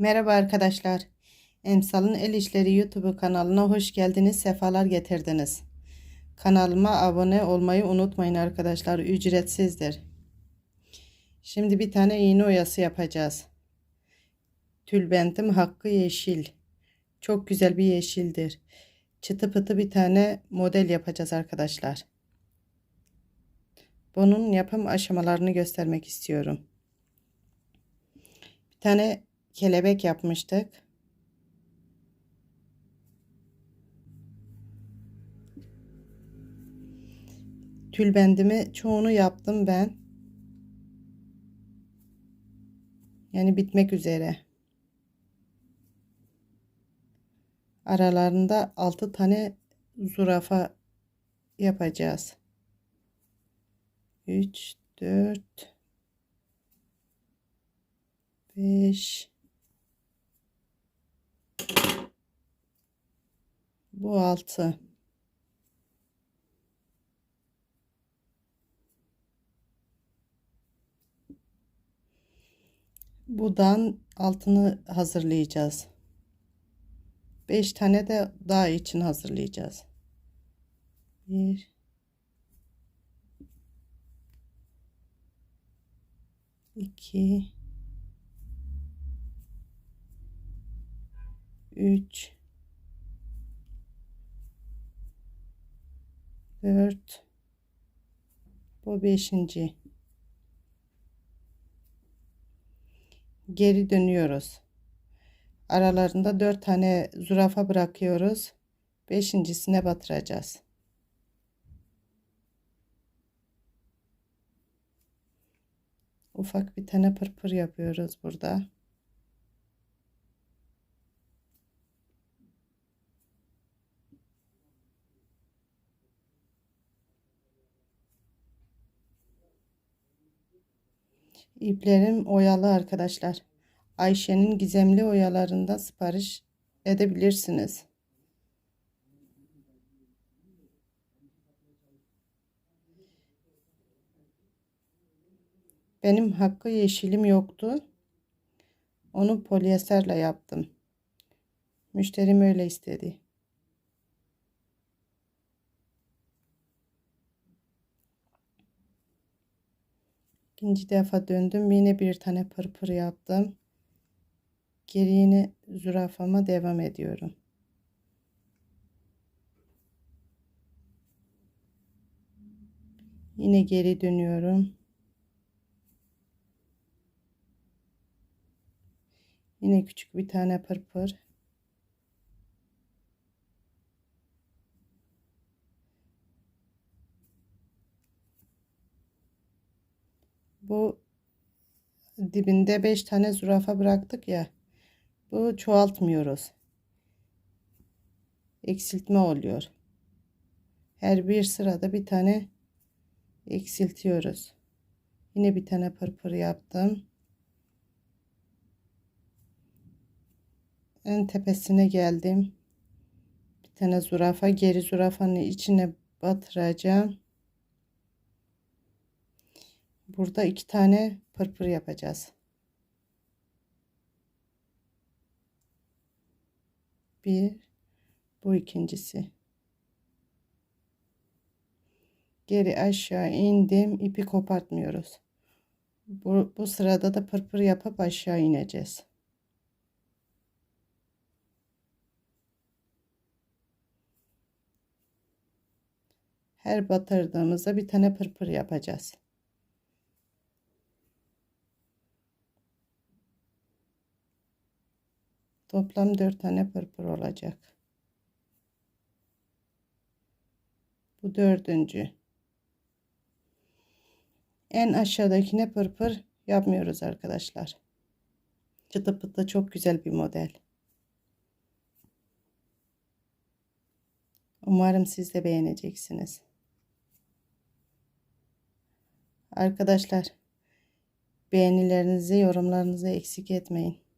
Merhaba arkadaşlar. Emsal'ın El İşleri YouTube kanalına hoş geldiniz, sefalar getirdiniz. Kanalıma abone olmayı unutmayın arkadaşlar, ücretsizdir. Şimdi bir tane iğne oyası yapacağız. Tülbentim hakkı yeşil. Çok güzel bir yeşildir. Çıtı pıtı bir tane model yapacağız arkadaşlar. Bunun yapım aşamalarını göstermek istiyorum. Bir tane kelebek yapmıştık. Tülbendimi çoğunu yaptım ben. Yani bitmek üzere. Aralarında 6 tane zürafa yapacağız. 3 4 5 Bu 6 Buradan altını hazırlayacağız. 5 tane de daha için hazırlayacağız. 1 2 3 4 bu beşinci. Geri dönüyoruz. Aralarında dört tane zürafa bırakıyoruz. Beşincisine batıracağız. Ufak bir tane pırpır yapıyoruz burada İplerim oyalı arkadaşlar. Ayşe'nin gizemli oyalarında sipariş edebilirsiniz. Benim hakkı yeşilim yoktu. Onu polyesterle yaptım. Müşterim öyle istedi. İkinci defa döndüm. Yine bir tane pırpır yaptım. Geri yine zürafama devam ediyorum. Yine geri dönüyorum. Yine küçük bir tane pırpır. Bu dibinde 5 tane zürafa bıraktık ya. Bu çoğaltmıyoruz. Eksiltme oluyor. Her bir sırada bir tane eksiltiyoruz. Yine bir tane pırpır yaptım. En tepesine geldim. Bir tane zürafa geri zürafanın içine batıracağım. Burada iki tane pırpır yapacağız. Bir, bu ikincisi. Geri aşağı indim, ipi kopartmıyoruz. Bu, bu sırada da pırpır yapıp aşağı ineceğiz. Her batırdığımızda bir tane pırpır yapacağız. Toplam 4 tane pırpır olacak. Bu dördüncü. En aşağıdakine pırpır yapmıyoruz arkadaşlar. Çıtı pıtı çok güzel bir model. Umarım siz de beğeneceksiniz. Arkadaşlar beğenilerinizi, yorumlarınızı eksik etmeyin.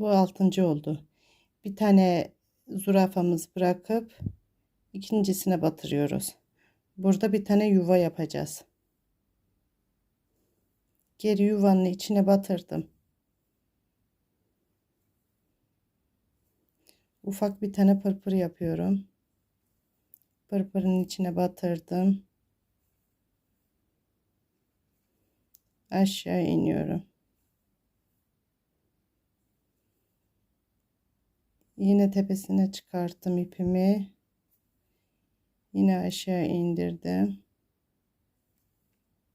Bu altıncı oldu. Bir tane zürafamız bırakıp ikincisine batırıyoruz. Burada bir tane yuva yapacağız. geri yuvanın içine batırdım. Ufak bir tane pırpır yapıyorum. Pırpırın içine batırdım. Aşağı iniyorum. Yine tepesine çıkarttım ipimi. Yine aşağı indirdim.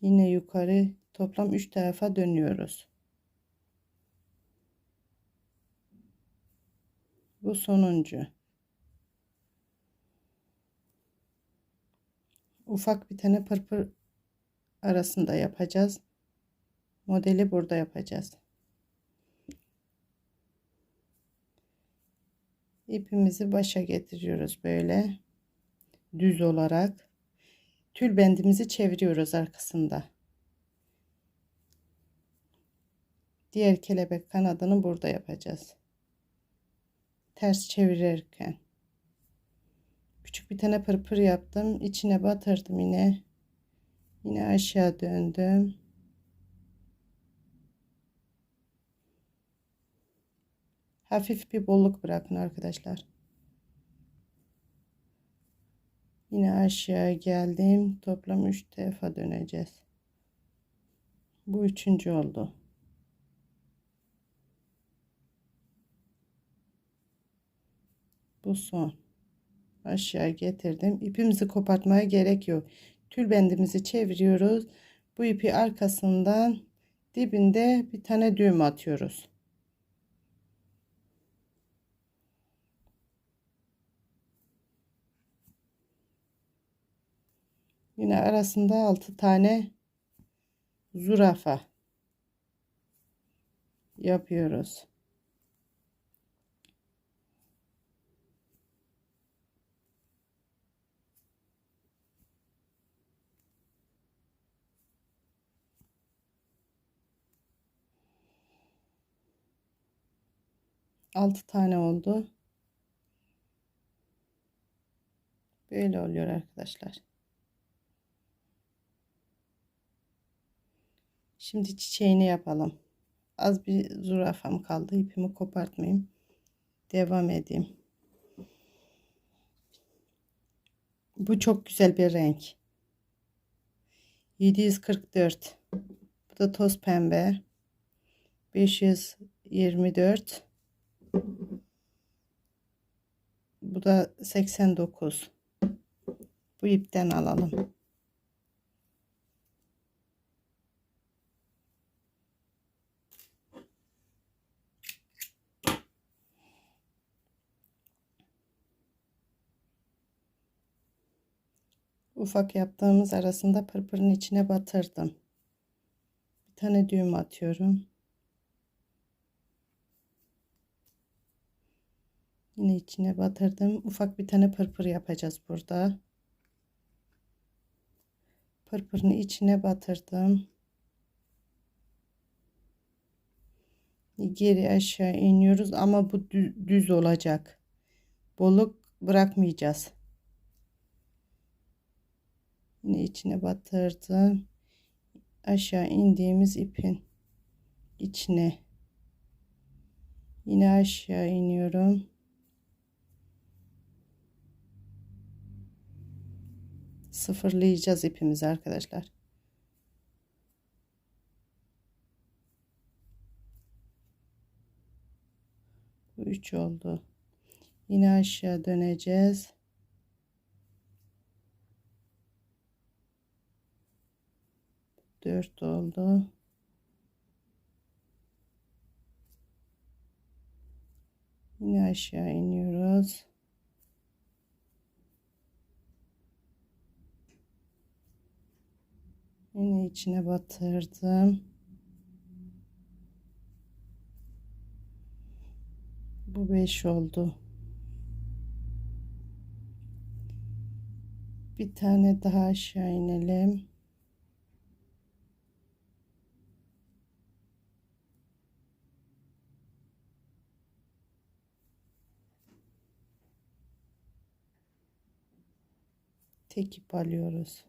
Yine yukarı toplam 3 tarafa dönüyoruz. Bu sonuncu. Ufak bir tane pırpır arasında yapacağız. Modeli burada yapacağız. İpimizi başa getiriyoruz böyle düz olarak. Tül bendimizi çeviriyoruz arkasında. Diğer kelebek kanadını burada yapacağız. Ters çevirirken. Küçük bir tane pırpır yaptım. İçine batırdım yine. Yine aşağı döndüm. Hafif bir bolluk bırakın arkadaşlar. Yine aşağı geldim. Toplam 3 defa döneceğiz. Bu üçüncü oldu. Bu son. Aşağı getirdim. İpimizi kopartmaya gerek yok. Tül bendimizi çeviriyoruz. Bu ipi arkasından dibinde bir tane düğüm atıyoruz. Yine arasında 6 tane zürafa yapıyoruz. Altı tane oldu. Böyle oluyor arkadaşlar. Şimdi çiçeğini yapalım. Az bir zürafam kaldı. İpimi kopartmayayım. Devam edeyim. Bu çok güzel bir renk. 744. Bu da toz pembe. 524. Bu da 89. Bu ipten alalım. Ufak yaptığımız arasında pırpırın içine batırdım. Bir tane düğüm atıyorum. Yine içine batırdım. Ufak bir tane pırpır yapacağız burada. Pırpırını içine batırdım. Geri aşağı iniyoruz ama bu düz olacak. Boluk bırakmayacağız. Yine içine batırdım. Aşağı indiğimiz ipin içine. Yine aşağı iniyorum. Sıfırlayacağız ipimizi arkadaşlar. Bu 3 oldu. Yine aşağı döneceğiz. 4 oldu. Yine aşağı iniyoruz. Yine içine batırdım. Bu 5 oldu. Bir tane daha aşağı inelim. Tek ip alıyoruz.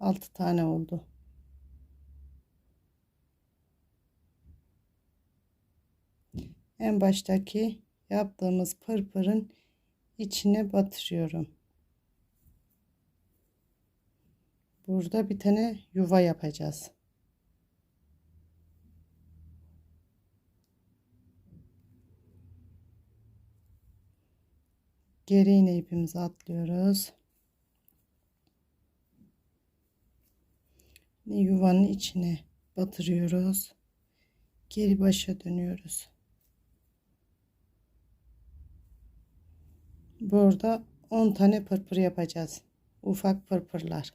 6 tane oldu. En baştaki yaptığımız pırpırın içine batırıyorum. Burada bir tane yuva yapacağız. Geri yine ipimizi atlıyoruz. Yuvanın içine batırıyoruz. Geri başa dönüyoruz. Burada 10 tane pırpır yapacağız. Ufak pırpırlar.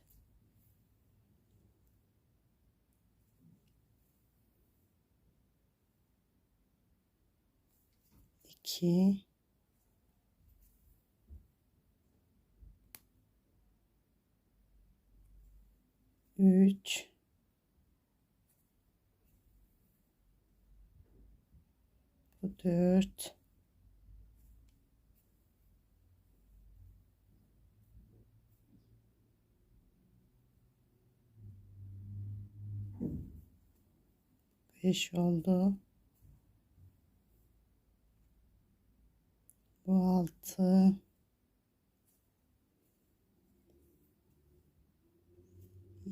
2 3 bu 4 5 oldu. Bu 6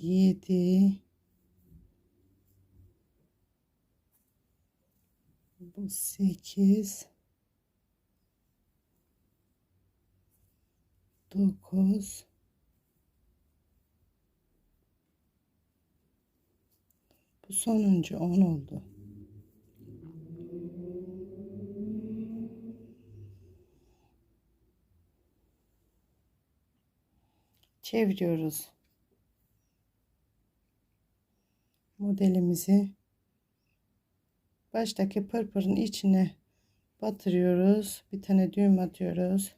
7 bu 8 9 bu sonuncu 10 oldu. Çeviriyoruz. Modelimizi baştaki pırpırın içine batırıyoruz. Bir tane düğüm atıyoruz.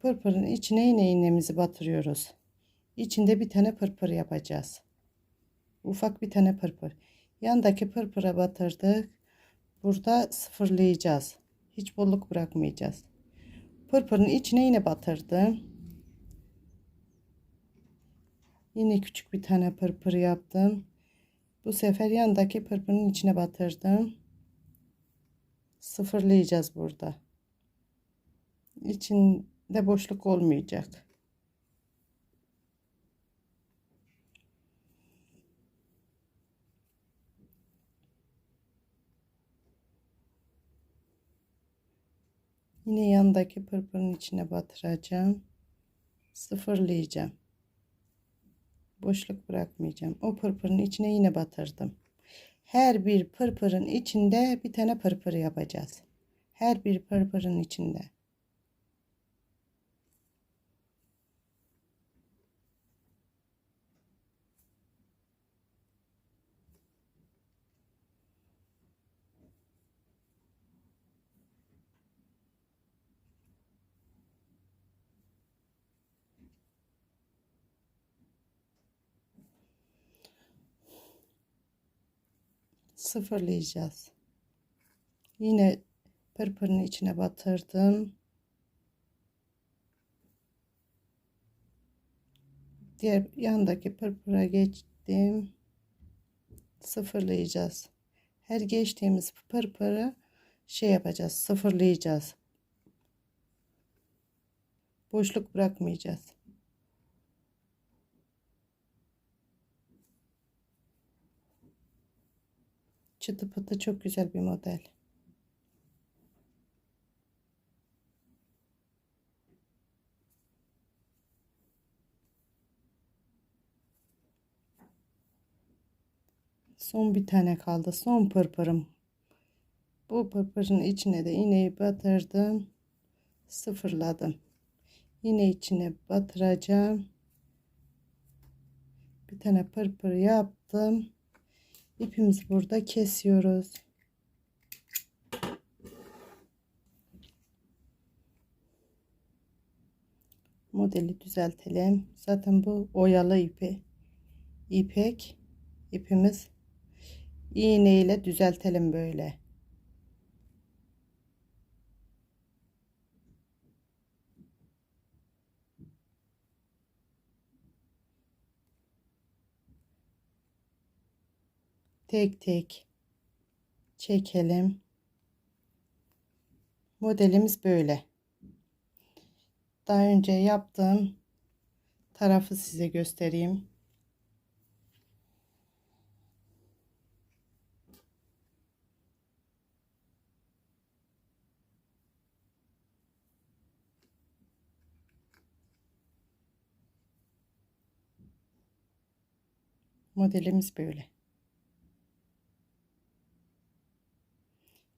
Pırpırın içine yine iğnemizi batırıyoruz. İçinde bir tane pırpır yapacağız. Ufak bir tane pırpır. Yandaki pırpıra batırdık. Burada sıfırlayacağız. Hiç bolluk bırakmayacağız. Pırpırın içine yine batırdım. Yine küçük bir tane pırpır yaptım. Bu sefer yandaki pırpırın içine batırdım. Sıfırlayacağız burada. İçinde boşluk olmayacak. Yine yandaki pırpırın içine batıracağım. Sıfırlayacağım boşluk bırakmayacağım. O pırpırın içine yine batırdım. Her bir pırpırın içinde bir tane pırpır yapacağız. Her bir pırpırın içinde. Sıfırlayacağız. Yine pırpırın içine batırdım. Diğer yandaki pırpıra geçtim. Sıfırlayacağız. Her geçtiğimiz pırpırı şey yapacağız. Sıfırlayacağız. Boşluk bırakmayacağız. Çıtı pıtı çok güzel bir model. Son bir tane kaldı. Son pırpırım. Bu pırpırın içine de iğneyi batırdım. Sıfırladım. Yine içine batıracağım. Bir tane pırpır yaptım ipimizi burada kesiyoruz. Modeli düzeltelim. Zaten bu oyalı ipi. ipek ipimiz iğne ile düzeltelim böyle. Tek tek çekelim. Modelimiz böyle. Daha önce yaptığım tarafı size göstereyim. Modelimiz böyle.